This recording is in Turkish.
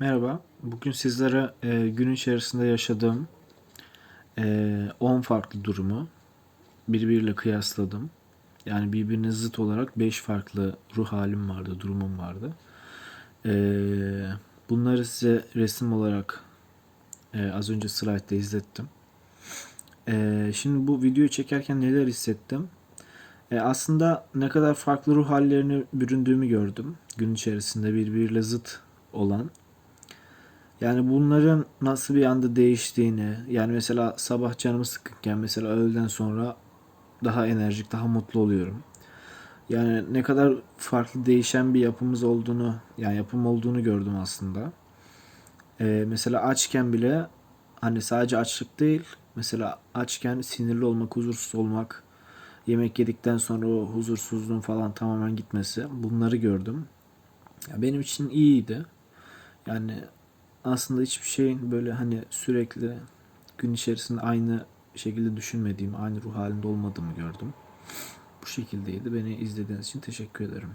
Merhaba. Bugün sizlere e, gün içerisinde yaşadığım e, 10 farklı durumu birbiriyle kıyasladım. Yani birbirine zıt olarak 5 farklı ruh halim vardı, durumum vardı. E, bunları size resim olarak e, az önce slide'da izlettim. E, şimdi bu videoyu çekerken neler hissettim? E, aslında ne kadar farklı ruh hallerine büründüğümü gördüm. Gün içerisinde birbiriyle zıt olan. Yani bunların nasıl bir anda değiştiğini, yani mesela sabah canımı sıkıkken mesela öğleden sonra daha enerjik, daha mutlu oluyorum. Yani ne kadar farklı değişen bir yapımız olduğunu, yani yapım olduğunu gördüm aslında. Ee, mesela açken bile hani sadece açlık değil, mesela açken sinirli olmak, huzursuz olmak, yemek yedikten sonra o huzursuzluğun falan tamamen gitmesi, bunları gördüm. Ya benim için iyiydi. Yani aslında hiçbir şeyin böyle hani sürekli gün içerisinde aynı şekilde düşünmediğim, aynı ruh halinde olmadığımı gördüm. Bu şekildeydi. Beni izlediğiniz için teşekkür ederim.